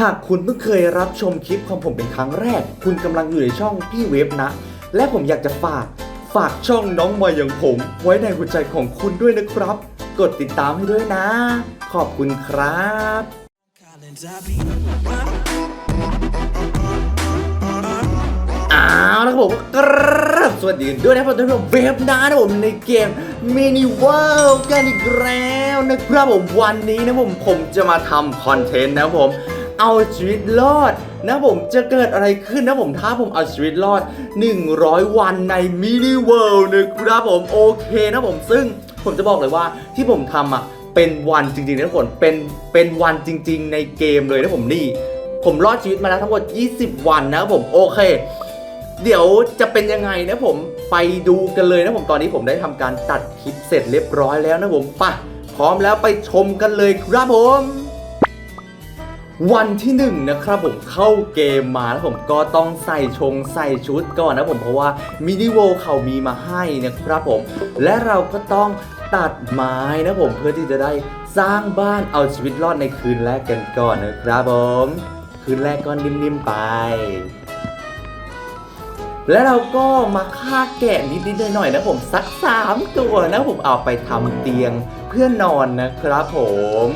หากคุณเพิ่งเคยรับชมคลิปของผมเป็นครั้งแรก คุณกำลังอยู่ในช่องพี่เวฟนะ และผมอยากจะฝาก ฝากช่องน้องมาอย่างผม ไว้ในหัวใจของคุณด้วยนะครับ กดติดตามให้ด้วยนะ ขอบคุณครับ อ้าวนะครับผมกราบสวัสดีด้วยนะครับท่านผู้ชมเว็บนะนะผมในเกมมินิเวิลด์กันอีกแล้วนะครับผมวันนี้นะผมผมจะมาทำคอนเทนต์นะครับผม เอาชีวิตรอด นะผมจะเกิดอะไรขึ้นนะผมถ้าผมเอาชีวิตรอด 100 วันในมินิเวิลด์นะครับผมโอเคนะผมซึ่งผมจะบอกเลยว่าที่ผมทำอะเป็นวันจริงๆนะทุกคนเป็นเป็นวันจริง ๆ ในเกมเลยนะผมนี่ผมรอดชีวิตมาแล้วทั้งหมด 20 วันนะครับผมโอเค เดี๋ยวจะเป็นยังไงนะผมไปดูกันเลยนะผมตอนนี้ผมได้ทำการตัดคลิปเสร็จเรียบร้อยแล้วนะผมปะพร้อมแล้วไปชมกันเลยครับผม วันที่หนึ่งนะครับผมเข้าเกมมาแล้วผมก็ต้องใส่ชงใส่ชุดก่อนนะผมเพราะว่ามินิโวเขามีมาให้นะครับผม และเราก็ต้องตัดไม้นะผมเพื่อที่จะได้สร้างบ้านเอาชีวิตรอดในคืนแรกกันก่อนนะครับผม คืนแรกก็นิ่มๆไป และเราก็มาฆ่าแกะนิดๆหน่อยๆนะผมสักสามตัวนะผมเอาไปทำเตียงเพื่อนอนนะครับผม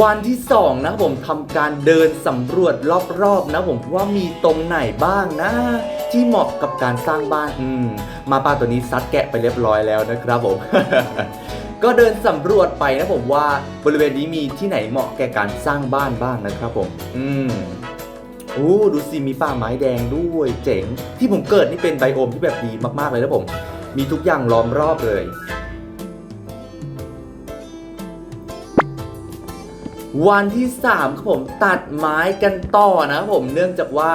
วันที่สองนะผมทำการเดินสำรวจรอบๆนะผมว่ามีตรงไหนบ้างนะ ที่เหมาะกับการสร้างบ้านอืมมาป้าตัวนี้ซัดแกะไปเรียบร้อยแล้วนะครับผม ก็เดินสำรวจไปนะผมว่าบริเวณนี้มีที่ไหนเหมาะแก่การสร้างบ้านบ้างนะครับผม อืมโอ้ดูสิมีป่าไม้แดงด้วยเจ๋ง ที่ผมเกิดนี่เป็นไบโอมที่แบบดีมากๆเลยนะผม มีทุกอย่างล้อมรอบเลย วันที่3ครับผมตัดไม้กันต่อนะครับผมเนื่องจากว่า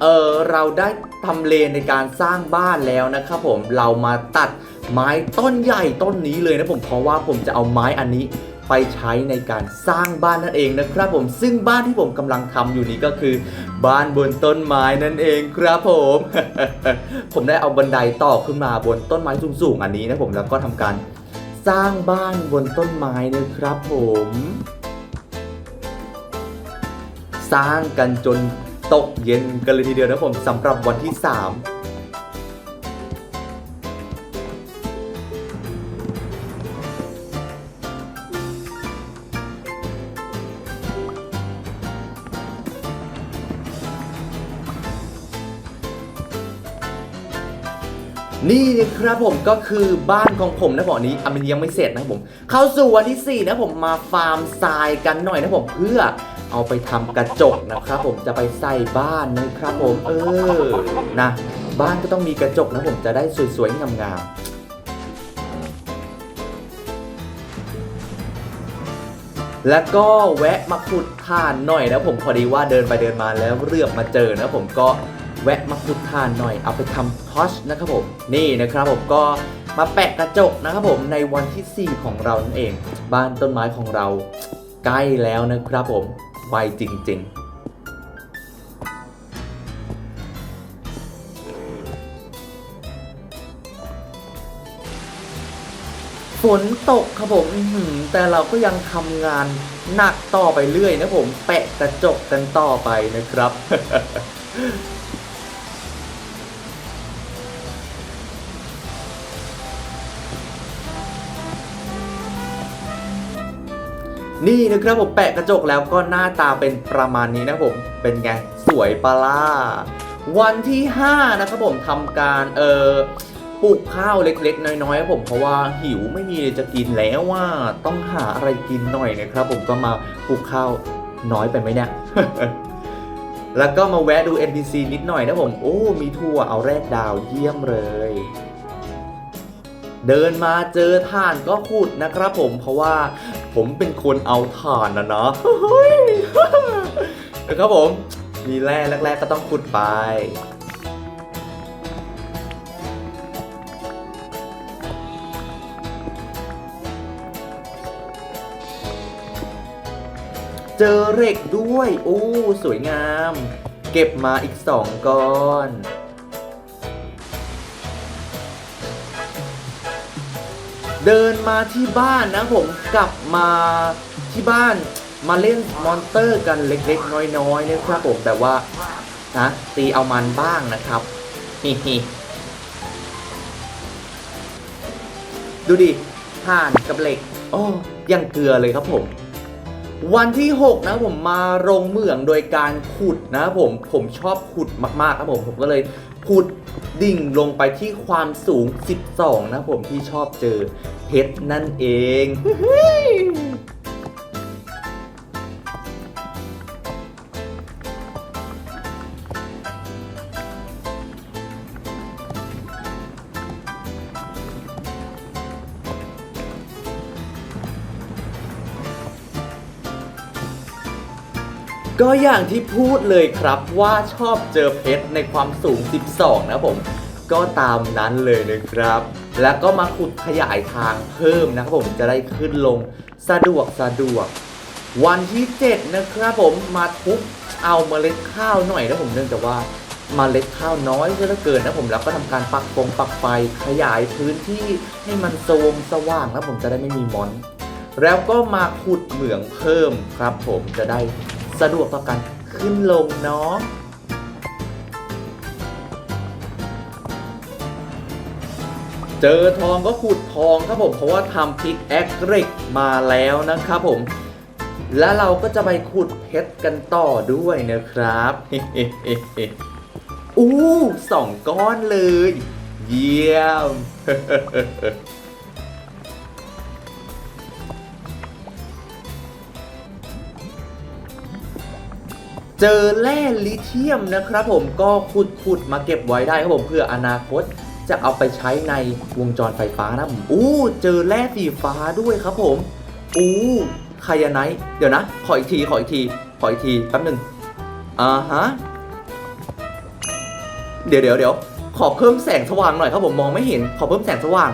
เออเราได้ทำเลในการสร้างบ้านแล้วนะครับผมเรามาตัดไม้ต้นใหญ่ต้นนี้เลยนะผมเพราะว่าผมจะเอาไม้อันนี้ไปใช้ในการสร้างบ้านนั่นเองนะครับผมซึ่งบ้านที่ผมกำลังทำอยู่นี้ก็คือ บ้านบนต้นไม้นั่นเองครับผม ผมได้เอาบันไดต่อขึ้นมาบนต้นไม้สูงๆอันนี้นะผมแล้วก็ทำการสร้างบ้านบนต้นไม้นะครับผม สร้างกันจนตกเย็นกันเลยทีเดียวนะผมสำหรับวันที่ 3นี่นะครับผมก็คือบ้านของผมนะผมอันนี้อันยังไม่เสร็จนะผม เข้าสู่วันที่ 4 นะผมมาฟาร์มทรายกันหน่อยนะผมเพื่อ เอาไปทำกระจกนะครับผมจะไปใส่บ้านนะครับผม เออนะ บ้านก็ต้องมีกระจกนะผมจะได้สวยๆงามๆแล้วก็แวะมาขุดถ่านหน่อยนะผมพอดีว่าเดินไปเดินมาแล้วเลือกมาเจอนะผมก็แวะมาขุดทานหน่อยเอาไปทำทอชนะครับผมนี่นะครับผมก็มาแปะกระจกนะครับผมในวันที่ 4 ของเรานั่นเอง บ้านต้นไม้ของเราใกล้แล้วนะครับผม ไวจริง ๆฝนตกครับผมแต่เราก็ยังทำงานหนักต่อไปเรื่อยนะผม แปะกระจกกันต่อไปนะครับ นี่นะครับผมแปะกระจกแล้วก็หน้าตาเป็นประมาณนี้นะผมเป็นไงสวยปลาวันที่ 5 นะครับผมทำการเออปลูกข้าวเล็กๆ น้อยๆครับผมเพราะว่าหิวไม่มีจะกินแล้วว่าต้องหาอะไรกินหน่อยนะครับ ผมก็มาปลูกข้าวน้อยไปไหมเนี่ยแล้วก็มาแวะดู NPC นิดหน่อยนะผม โอ้ มีทั่วเอาแรกดาวเยี่ยมเลย เดินมาเจอถ่านก็ขุดนะครับผมเพราะว่า ผมเป็นคนเอาถ่านนะเนาะนะครับผม มีแร่แรกๆก็ต้องขุดไปเจอเหล็กด้วย โอ้ สวยงาม เก็บมาอีกสองก้อน เดินมาที่บ้านนะผมกลับมาที่บ้านมาเล่นมอนเตอร์กันเล็กๆ น้อยๆนะครับผมแต่ว่านะตีเอามันบ้างนะครับฮิฮิดูดิห่านกับเหล็กโอ้ยังเกลือเลยครับผม วันที่ 6 นะผมมาโรงเหมืองโดยการขุดนะผมผมชอบขุดมากๆครับผมผมก็เลยขุด ดิ่งลงไปที่ความสูง 12 นะผมที่ชอบเจอเพชรนั่นเอง ก็อย่างที่พูดเลยครับว่าชอบเจอเพชรในความสูง 12 นะผม ก็ตามนั้นเลยนะครับ แล้วก็มาขุดขยายทางเพิ่มนะครับผมจะได้ขึ้นลงสะดวกสะดวก วันที่ 7 นะครับผมมาทุบเอาเมล็ดข้าวหน่อยนะผมเนื่องจากว่าเมล็ดข้าวน้อยเหลือเกินนะผมแล้วก็ทำการปักฟงปักไฟขยายพื้นที่ให้มันโซมสว่างนะผมจะได้ไม่มีมอน แล้วก็มาขุดเหมืองเพิ่มครับผมจะได้ สะดวกต่อการขึ้นลงเนาะเจอทองก็ขุดทองครับผมเพราะว่าทำพิกแอคเร็กมาแล้วนะครับผม แล้วเราก็จะไปขุดเพชรกันต่อด้วยนะครับอู้สองก้อนเลย เยี่ยม เจอแร่ลิเทียมนะครับผมก็ขุดขุดมาเก็บไว้ได้ครับผมเพื่ออนาคตจะเอาไปใช้ในวงจรไฟฟ้านะผมอู้เจอแร่สีฟ้าด้วยครับผม อู้ไคยาไนเดี๋ยวนะ ขออีกที ขออีกที ขออีกทีแป๊บหนึ่งอ่าฮะ เดี๋ยวเดี๋ยวเดี๋ยวขอเพิ่มแสงสว่างหน่อยครับผมมองไม่เห็น ขอเพิ่มแสงสว่าง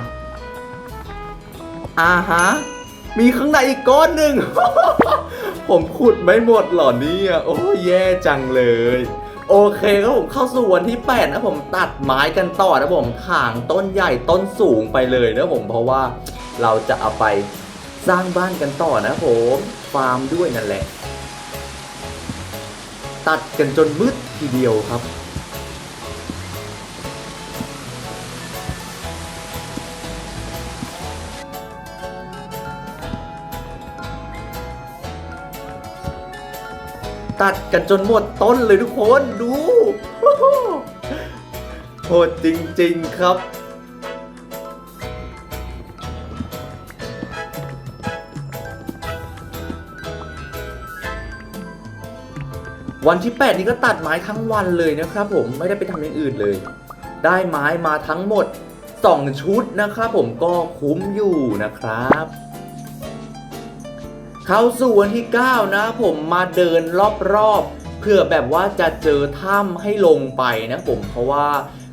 อ่าฮะ มีข้างในอีกก้อนหนึ่ง ผมขุดไม่หมดหรอเนี่ยโอ้แย่จังเลย โอเคครับผมเข้าสู่วันที่8นะผมตัดไม้กันต่อนะผมถางต้นใหญ่ต้นสูงไปเลยนะผมเพราะว่าเราจะเอาไปสร้างบ้านกันต่อนะผมฟาร์มด้วยนั่นแหละ ตัดกันจนมืดทีเดียวครับ ตัดกันจนหมดต้นเลยทุกคนดูโหดจริงๆครับ วันที่ 8 นี้ก็ตัดไม้ทั้งวันเลยนะครับผมไม่ได้ไปทำอย่างอื่นเลย ได้ไม้มาทั้งหมด 2 ชุดนะครับผมก็คุ้มอยู่นะครับ เข้าสู่วันที่ 9 นะ ผมมาเดินรอบๆเพื่อแบบว่าจะเจอถ้ำให้ลงไปนะผมเพราะว่า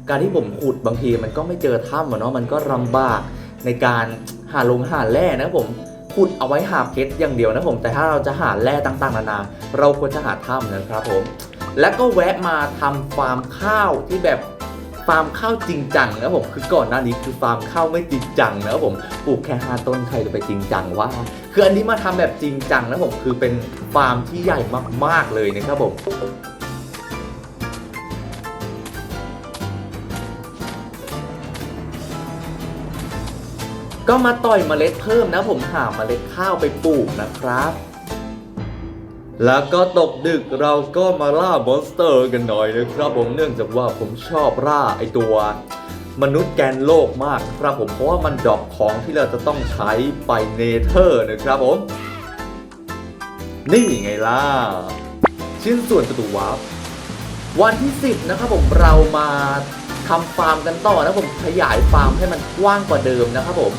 การที่ผมขุดบางทีมันก็ไม่เจอถ้ำอะเนาะมันก็ลำบากในการหาลงหาแร่นะผมขุดเอาไว้หาเพชรอย่างเดียวนะผมแต่ถ้าเราจะหาแร่ต่างๆนานา เราควรจะหาถ้ำนะครับผม แล้วก็แวะมาทำฟาร์มข้าวที่แบบ ฟาร์มข้าวจริงจังนะผมคือก่อนหน้านี้คือฟาร์มข้าวไม่จริงจังนะผมปลูกแค่ห้าต้นใครจะไปจริงจังว่าคืออันนี้มาทำแบบจริงจังนะผมคือเป็นฟาร์มที่ใหญ่มากๆเลยนะครับผมก็มาต่อยเมล็ดเพิ่มนะผมหาเมล็ดข้าวไปปลูกนะครับ แล้วก็ตกดึกเราก็มาล่ามอนสเตอร์กันหน่อยนะครับผมเนื่องจากว่าผมชอบล่าไอตัว มนุษย์แกนโลกมากนะครับผมเพราะว่ามันดรอปของที่เราจะต้องใช้ไปเนเธอร์นะครับผม นี่ไงล่ะ ชิ้นส่วนประตูวาร์ปวันที่ 10 นะครับผมเรามาทำฟาร์มกันต่อนะผมขยายฟาร์มให้มันกว้างกว่าเดิมนะครับผม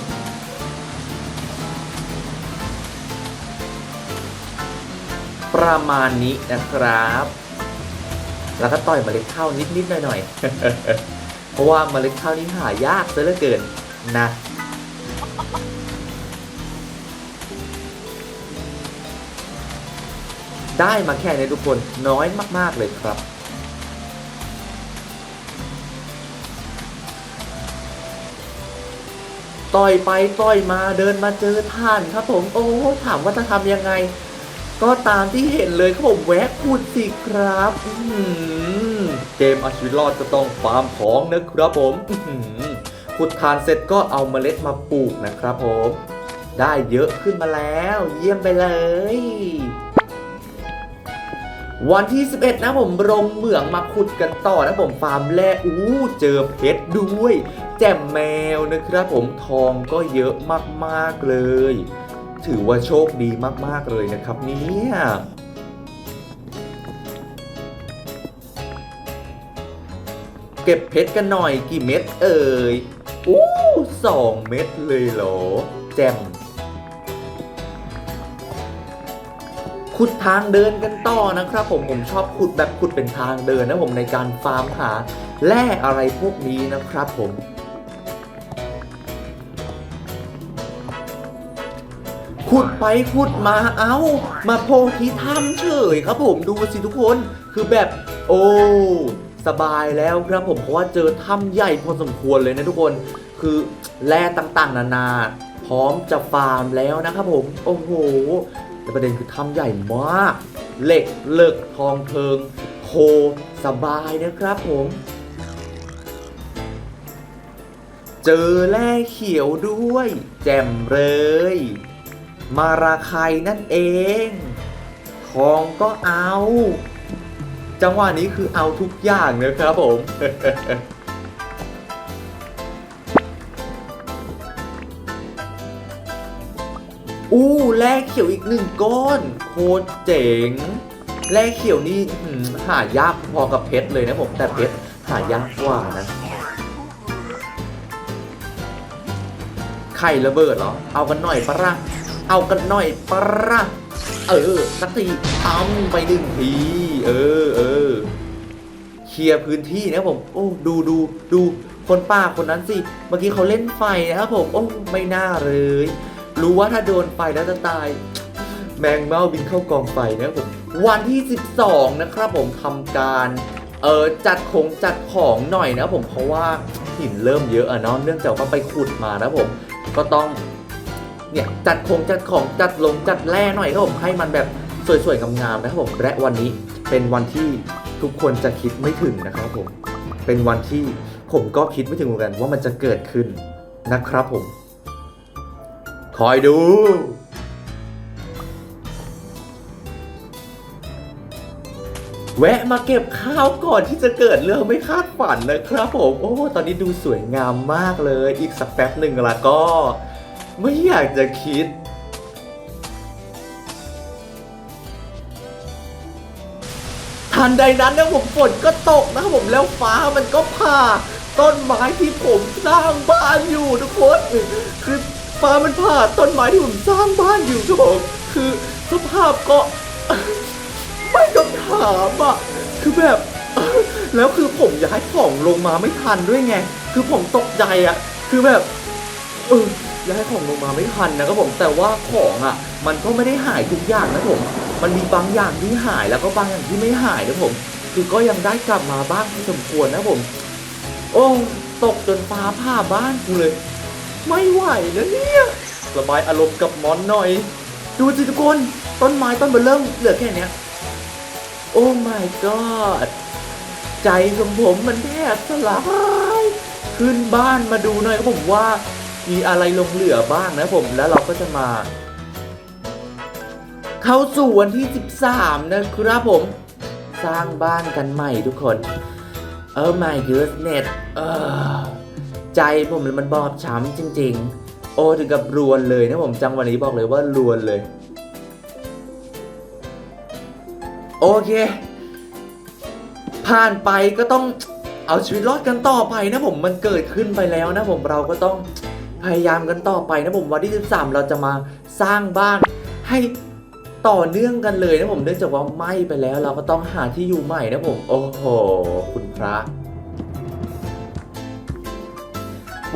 ประมาณนี้นะครับ แล้วก็ต่อยเมล็ดข้าวนิดๆหน่อยๆ เพราะว่าเมล็ดข้าวนี้หายากซะเหลือเกินนะได้มาแค่นี้ทุกคนน้อยมาก ๆ เลยครับ ต่อยไปต่อยมาเดินมาเจอท่านครับผม โอ้ถามว่าจะทำยังไง ก็ตามที่เห็นเลยครับผมแวะขุดสิครับอืเกมเอาชีวิตรอดก็ต้องฟาร์มของนะครับผมขุดทานเสร็จก็เอาเมล็ดมาปลูกนะครับผม ได้เยอะขึ้นมาแล้ว เยี่ยมไปเลย วันที่ 11 นะผมลงเหมืองมาขุดกันต่อนะผมฟาร์มแรกอู้เจอเพชรด้วย แจ่มแมวนะครับผมทองก็เยอะมากๆเลย ถือว่าโชคดีมาก ๆ เลยนะครับเนี่ยเก็บเพชรกันหน่อยกี่เม็ดเอ่ยอู้สองเม็ดเลยเหรอ แจมขุดทางเดินกันต่อนะครับผมผมชอบขุดแบบขุดเป็นทางเดินนะผมในการฟาร์มหาแร่อะไรพวกนี้นะครับผม ขุดไปขุดมาเอ้า มาโพที่ถ้ำเฉยครับผมดูสิทุกคนคือแบบ โอ้สบายแล้วครับผมเพราะว่าเจอถ้ำใหญ่พอสมควรเลยนะทุกคนคือแร่ต่างๆ นานาพร้อมจะฟาร์มแล้วนะครับผม โอ้โห แต่ประเด็นคือถ้ำใหญ่มาก เหล็กเลิกทองเทิง โคสบายนะครับผม เจอแร่เขียวด้วย แจ่มเลย มาราไคนั่นเอง ทองก็เอา จังหวะนี้คือเอาทุกอย่างนะครับผมอู้แร่เขียวอีกหนึ่งก้อนโคตรเจ๋งแร่เขียวนี่หายากพอกับเพชรเลยนะผมแต่เพชรหายากกว่านะไข่ระเบิดเหรอ เอากันหน่อยปะระ เอากันหน่อยปะระเออ สักทีทำไปหนึ่งที เออเออเคลียร์พื้นที่นะครับผม โอ้ ดูดูดู คนป้าคนนั้นสิ เมื่อกี้เขาเล่นไฟนะครับผม โอ้ ไม่น่าเลย รู้ว่าถ้าโดนไฟแล้วจะตาย แมงเม่าบินเข้ากองไฟนะครับผม วันที่ 12 นะครับผมทำการเออจัดของจัดของหน่อยนะผมเพราะว่าหินเริ่มเยอะอะเนาะเนื่องจากว่าไปขุดมานะผม ก็ต้อง เนี่ยจัดของจัดของจัดลงจัดแร่หน่อยครับผมให้มันแบบสวยๆงามๆนะครับผมและวันนี้เป็นวันที่ทุกคนจะคิดไม่ถึงนะครับผมเป็นวันที่ผมก็คิดไม่ถึงเหมือนกันว่ามันจะเกิดขึ้นนะครับผม คอยดู แวะมาเก็บข้าวก่อนที่จะเกิดเรื่องไม่คาดฝันนะครับผม โอ้ ตอนนี้ดูสวยงามมากเลย อีกสักแป๊บหนึ่งละก็ ไม่อยากจะคิด ทันใดนั้นนะผมฝนก็ตกนะครับผมแล้วฟ้ามันก็ผ่า ต้นไม้ที่ผมสร้างบ้านอยู่ทุกคนคือฟ้ามันผ่าต้นไม้ที่ผมสร้างบ้านอยู่ครับผมคือสภาพก็ไม่ต้องถามอะคือแบบแล้วคือผมย้ายของลงมาไม่ทันด้วยไง คือผมตกใจอะ คือแบบเออ ย้ายของลงมาไม่ทันนะครับผมแต่ว่าของอะ มันก็ไม่ได้หายทุกอย่างนะผมมันมีบางอย่างที่หายแล้วก็บางอย่างที่ไม่หายนะผม คือก็ยังได้กลับมาบ้างพอสมควรนะผม โอ้ตกจนฟ้าผ่าบ้านกูเลย ไม่ไหวนะเนี่ยระบายอารมณ์กับมอนหน่อย ดูสิทุกคนต้นไม้ต้นเบอร์เริ่มเหลือแค่เนี้ยโอ้ my god ใจของผมมันแทบสลาย ขึ้นบ้านมาดูหน่อยครับผมว่า มีอะไรลงเหลือบ้างนะผมแล้วเราก็จะมา เข้าสู่วันที่ 13 นะครับผม สร้างบ้านกันใหม่ทุกคน เออ my goodness เออใจผมมันบอบช้ำจริง ๆ โอ้ถึงกับรวนเลยนะผมจังวันนี้บอกเลยว่ารวนเลย โอเค ผ่านไปก็ต้องเอาชีวิตรอดกันต่อไปนะผมมันเกิดขึ้นไปแล้วนะผมเราก็ต้อง พยายามกันต่อไปนะผมวันที่ 13 เราจะมาสร้างบ้านให้ต่อเนื่องกันเลยนะผมเนื่องจากว่าไหม้ไปแล้ว เราก็ต้องหาที่อยู่ใหม่นะผม โอ้โห คุณพระ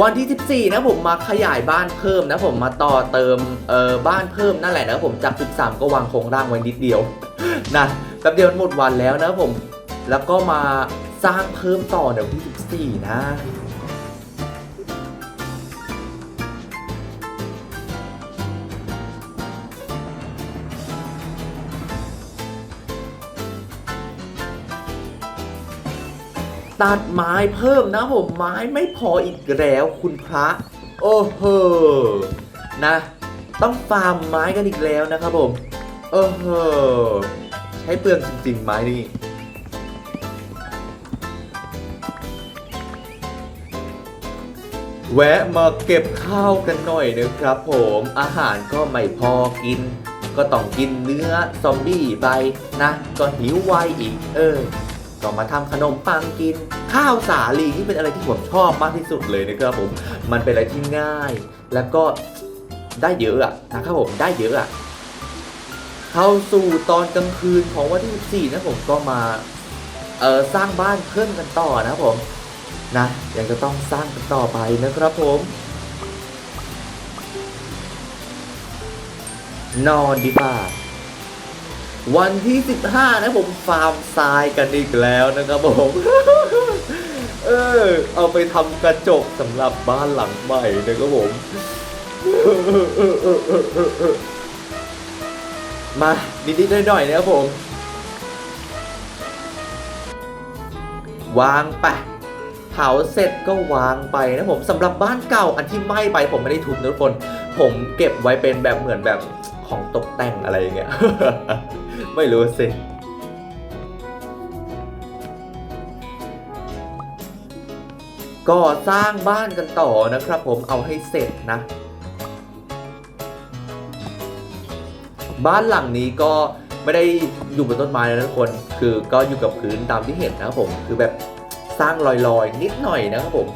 วันที่ 14 นะผมมาขยายบ้านเพิ่มนะผมมาต่อเติมเอ่อบ้านเพิ่มนั่นแหละนะผมจาก 13 ก็วางโครงร่างไว้นิดเดียวนะแป๊บเดียวมันหมดวันแล้วนะผม แล้วก็มาสร้างเพิ่มต่อเดี๋ยวที่ 14 นะ ตัดไม้เพิ่มนะผมไม้ไม่พออีกแล้วคุณพระ โอ้โหนะ ต้องฟาร์มไม้กันอีกแล้วนะครับผม โอ้โหใช้เปลืองจริงๆไม้นี่แวะมาเก็บข้าวกันหน่อยนะครับผมอาหารก็ไม่พอกิน ก็ต้องกินเนื้อซอมบี้ไปนะ ก็หิวไวอีกเออ ก็มาทำขนมปังกิน ข้าวสาลีนี่เป็นอะไรที่ผมชอบมากที่สุดเลยนะครับผม มันเป็นอะไรที่ง่าย แล้วก็ได้เยอะอะนะครับผมได้เยอะอะเข้าสู่ตอนกลางคืนของวันที่14นะผมก็มาเออสร้างบ้านเพิ่มกันต่อนะผมนะยังจะต้องสร้างกันต่อไปนะครับผม นอนดีกว่า วันที่ 15 นะผมฟาร์มทรายกันอีกแล้วนะครับผม เออ เอาไปทำกระจกสำหรับบ้านหลังใหม่นะครับผม มานิดๆหน่อยๆนะครับผม วางไปเผาเสร็จก็วางไปนะผมสำหรับบ้านเก่าอันที่ไหม้ไปผมไม่ได้ทุบนะทุกคน ผมเก็บไว้เป็นแบบเหมือนแบบของตกแต่งอะไรอย่างเงี้ย ไม่รู้สิ ก็สร้างบ้านกันต่อนะครับผมเอาให้เสร็จนะ บ้านหลังนี้ก็ไม่ได้อยู่บนต้นไม้นะทุกคน คือก็อยู่กับพื้นตามที่เห็นนะครับผม คือแบบสร้างลอยๆ นิดหน่อยนะครับผม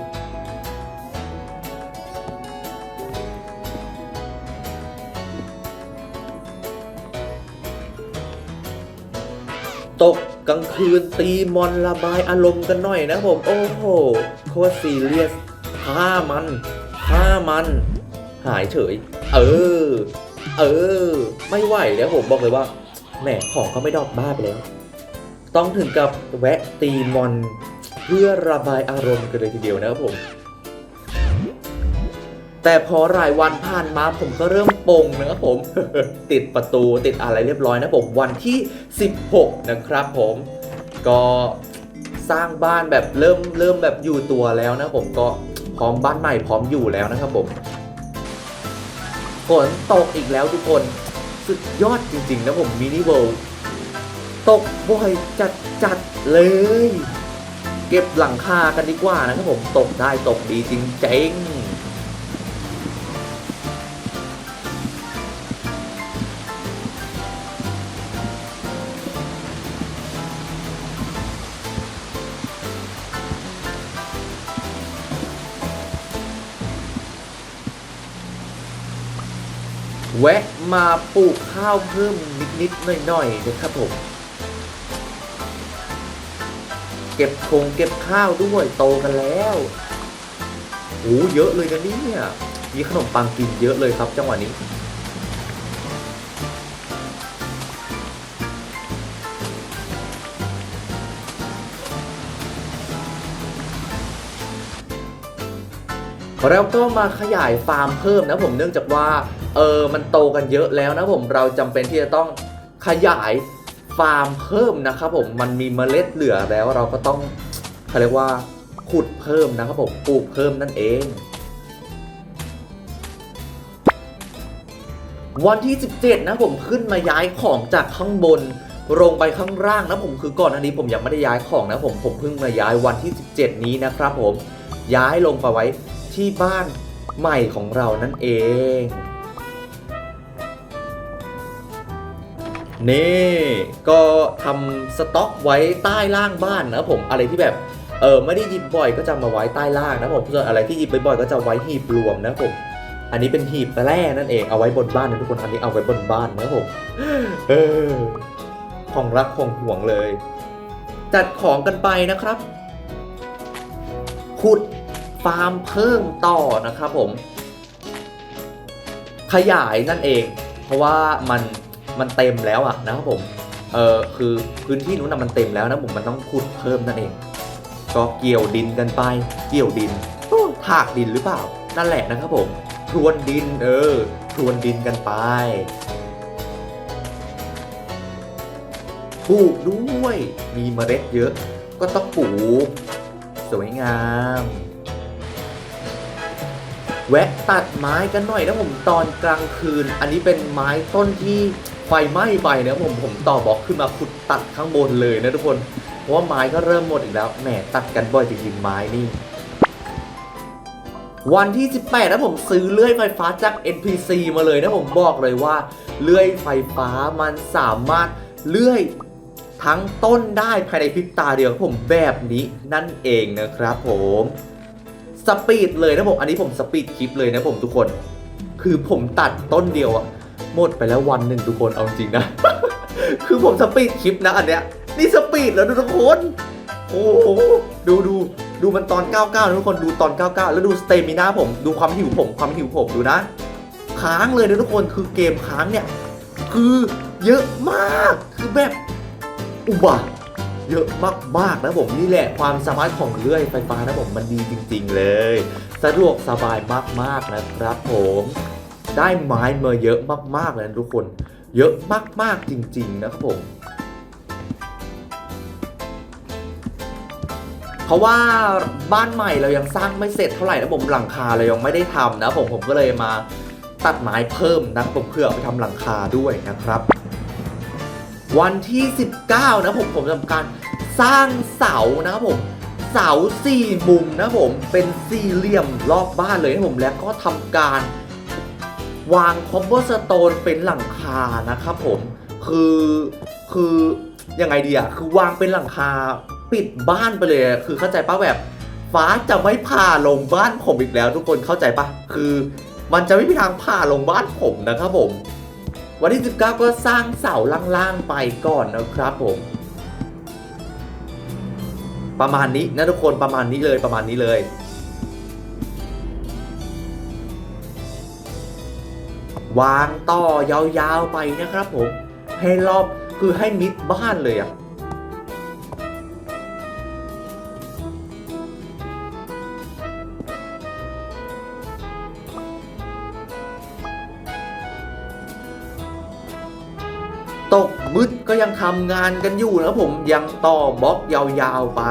ตกกลางคืนตีมอนระบายอารมณ์กันหน่อยนะผม โอ้โหโคตรซีเรียสฆ่ามันฆ่ามัน หายเฉย เออ เออ ไม่ไหวแล้วผมบอกเลยว่าแหมของก็ไม่ดอกบ้าไปแล้ว ต้องถึงกับแวะตีมอนเพื่อระบายอารมณ์กันเลยทีเดียวนะครับผม แต่พอรายวันผ่านมาผมก็เริ่มปงนะครับผม ติดประตูติดอะไรเรียบร้อยนะผมวันที่ 16 นะครับผมก็สร้างบ้านแบบเริ่มเริ่มแบบอยู่ตัวแล้วนะผมก็พร้อมบ้านใหม่พร้อมอยู่แล้วนะครับผมฝนตกอีกแล้วทุกคนสุดยอดจริง ๆ นะผมมินิเวิลด์ตกบ่อยจัดจัดเลย เก็บหลังคากันดีกว่านะครับผมตกได้ตกดีจริงๆ มาปลูกข้าวเพิ่มนิดๆหน่อยๆนะครับผมเก็บคงเก็บข้าวด้วยโตกันแล้วโอ้เยอะเลยนะเนี่ยมีขนมปังกินเยอะเลยครับจังหวะนี้ แล้วก็มาขยายฟาร์มเพิ่มนะผมเนื่องจากว่า เออมันโตกันเยอะแล้วนะผมเราจำเป็นที่จะต้องขยายฟาร์มเพิ่มนะครับผมมันมีเมล็ดเหลือแล้วเราก็ต้องเขาเรียกว่าขุดเพิ่มนะครับผมปลูกเพิ่มนั่นเอง วันที่ 17 นะผมขึ้นมาย้ายของจากข้างบนลงไปข้างล่างนะผมคือก่อนอันนี้ผมยังไม่ได้ย้ายของนะผมผมเพิ่งมาย้ายวันที่ 17 นี้นะครับผมย้ายลงไปไว้ที่บ้านใหม่ของเรานั่นเอง นี่ก็ทำสต็อกไว้ใต้ล่างบ้านนะผมอะไรที่แบบเออไม่ได้หยิบบ่อยก็จะมาไว้ใต้ล่างนะผมส่วนอะไรที่หยิบบ่อยๆก็จะไว้หีบรวมนะผมอันนี้เป็นหีบแร่นั่นเองเอาไว้บนบ้านนะทุกคนอันนี้เอาไว้บนบ้านนะผมเออของรักของห่วงเลย จัดของกันไปนะครับขุดฟาร์มเพิ่มต่อนะครับผม ขยายนั่นเอง เพราะว่ามัน มันเต็มแล้วอะนะครับผมเออคือพื้นที่นู้นนะมันเต็มแล้วนะผมมันต้องขุดเพิ่มนั่นเอง ก็เกี่ยวดินกันไป เกี่ยวดินถากดินหรือเปล่า นั่นแหละนะครับผมพรวนดินเออพรวนดินกันไปปลูกด้วยมีเมล็ดเยอะ ก็ต้องปลูก สวยงาม แวะตัดไม้กันหน่อยนะผมตอนกลางคืน อันนี้เป็นไม้ต้นที่ ไฟไหม้ไปนะผมผมต่อบล็อกขึ้นมาขุดตัดข้างบนเลยนะทุกคน เพราะว่าไม้ก็เริ่มหมดอีกแล้วแหมตัดกันบ่อยจริงๆไม้นี่วันที่ 18 นะผมซื้อเลื่อยไฟฟ้าจาก NPC มาเลยนะผมบอกเลยว่า เลื่อยไฟฟ้ามันสามารถเลื่อยทั้งต้นได้ภายในพริบตาเดียวผมแบบนี้นั่นเองนะครับผมสปีดเลยนะผมอันนี้ผมสปีดคลิปเลยนะผมทุกคน คือผมตัดต้นเดียวอะ หมดไปแล้ววันหนึ่งทุกคนเอาจริงนะ คือผมสปีดคลิปนะอันเนี้ยนี่สปีดแล้วทุกคนโอ้โหดูดูดูมันตอน 99นะทุกคนดูตอน 99 แล้วดูสเตมินาผมดูความหิวผมความหิวผมดูนะ ค้างเลยนะทุกคนคือเกมค้างเนี่ย คือเยอะมากคือแบบอุบะเยอะมากๆนะผมนี่แหละความสามารถของเลื่อยไฟฟ้านะผมมันดีจริง ๆ เลย สะดวกสบายมากๆนะครับผม ได้ไม้มาเยอะมากๆเลยทุกคน เยอะมากๆจริง ๆ นะครับผมเพราะว่าบ้านใหม่เรายังสร้างไม่เสร็จเท่าไหร่นะผมหลังคาเรายังไม่ได้ทำนะผมผมก็เลยมาตัดไม้เพิ่มนะผมเพื่อไปทำหลังคาด้วยนะครับ วันที่ 19 นะผมผมทำการสร้างเสานะครับผมเสาสี่มุมนะผมเป็นสี่เหลี่ยมรอบบ้านเลยนะผมแล้วก็ทำการ วางคอมโบสโตนเป็นหลังคานะครับผมคือคือยังไงดีอะคือวางเป็นหลังคาปิดบ้านไปเลย คือเข้าใจปะแบบ ฟ้าจะไม่ผ่าลงบ้านผมอีกแล้ว ทุกคนเข้าใจปะคือมันจะไม่มีทางผ่าลงบ้านผมนะครับผม วันที่ 19 ก็สร้างเสาล่างๆไปก่อนนะครับผม ประมาณนี้นะทุกคนประมาณนี้เลยประมาณนี้เลย วางต่อยาวๆไปนะครับผม ให้รอบคือให้มิดบ้านเลยอะตกมืดก็ยังทำงานกันอยู่นะผมยังต่อบล็อกยาวๆไป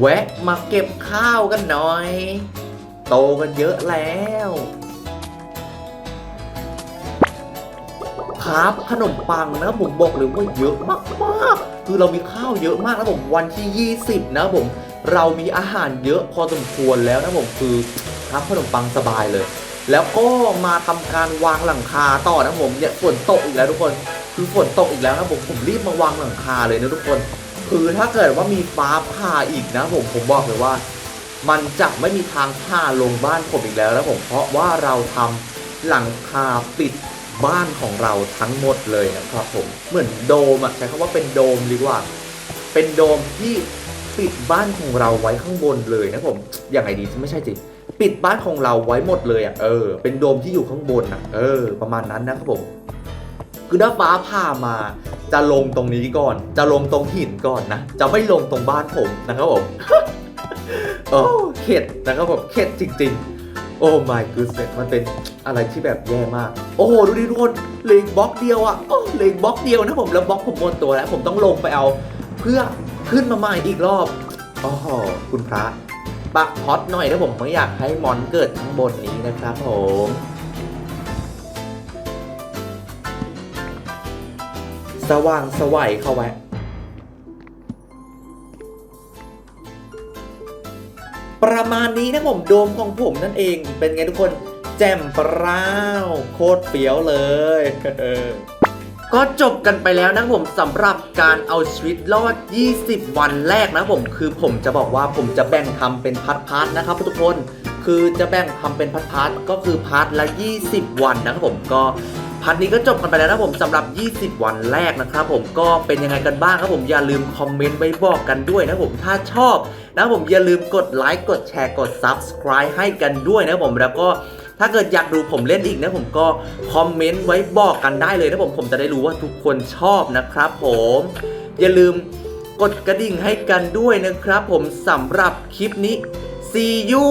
แวะมาเก็บข้าวกันหน่อย โตกันเยอะแล้ว ครับขนมปังนะผมบอกเลยว่าเยอะมากๆ คือเรามีข้าวเยอะมากนะผมวันที่ 20 นะผม เรามีอาหารเยอะพอสมควรแล้วนะผมคือครับขนมปังสบายเลย แล้วก็มาทำการวางหลังคาต่อนะผมเนี่ยฝนตกอีกแล้วทุกคน คือฝนตกอีกแล้วนะผมผมรีบมาวางหลังคาเลยนะทุกคน คือถ้าเกิดว่ามีฟ้าผ่าอีกนะผมผมบอกเลยว่า มันจะไม่มีทางผ่าลงบ้านผมอีกแล้วนะผมเพราะว่าเราทำหลังคาปิดบ้านของเราทั้งหมดเลยนะครับผมเหมือนโดมอะใช้คำว่าเป็นโดมดีกว่า เป็นโดมที่ปิดบ้านของเราไว้ข้างบนเลยนะผมอย่างไรดีไม่ใช่สิปิดบ้านของเราไว้หมดเลยอะเออเป็นโดมที่อยู่ข้างบนอะเออ ประมาณนั้นนะครับผม คือถ้าฟ้าผ่ามาจะลงตรงนี้ก่อน จะลงตรงหินก่อนนะ จะไม่ลงตรงบ้านผมนะครับผมโอ้เข็ดนะครับผมเข็ดจริง ๆ โอ้ my goodness มันเป็นอะไรที่แบบแย่มาก โอ้โห ดูดิทุกคนเลืออีกบล็อกเดียวอะโอ้เลืออีกบล็อกเดียวนะผม แล้วบล็อกผมหมดตัวแล้ว ผมต้องลงไปเอา เพื่อขึ้นมาใหม่อีกรอบโอ้โหคุณพระปักฮอตหน่อยนะผมไม่อยากให้มอนเกิดข้างบนนี้นะครับผม สว่างสวัยเข้าไว้ ประมาณนี้นะผมโดมของผมนั่นเองเป็นไงทุกคนแจ่มปร้าวโคตรเฟี้ยวเลยก็จบกันไปแล้วนะผมสำหรับการเอาชีวิตรอด 20 วันแรกนะผมคือผมจะบอกว่าผมจะแบ่งทำเป็นพาร์ทๆนะครับทุกคนคือจะแบ่งทำเป็นพาร์ทๆก็คือพาร์ทละ 20 วันนะครับผมก็ พาร์ทนี้ก็จบกันไปแล้วนะผมสำหรับ 20 วันแรกนะครับผมก็เป็นยังไงกันบ้างครับผมอย่าลืมคอมเมนต์ไว้บอกกันด้วยนะผมถ้าชอบนะผมอย่าลืมกดไลค์กดแชร์กด Subscribe ให้กันด้วยนะผมแล้วก็ถ้าเกิดอยากดูผมเล่นอีกนะผมก็คอมเมนต์ไว้บอกกันได้เลยนะผมผมจะได้รู้ว่าทุกคนชอบนะครับผมอย่าลืมกดกระดิ่งให้กันด้วยนะครับผมสำหรับคลิปนี้ see you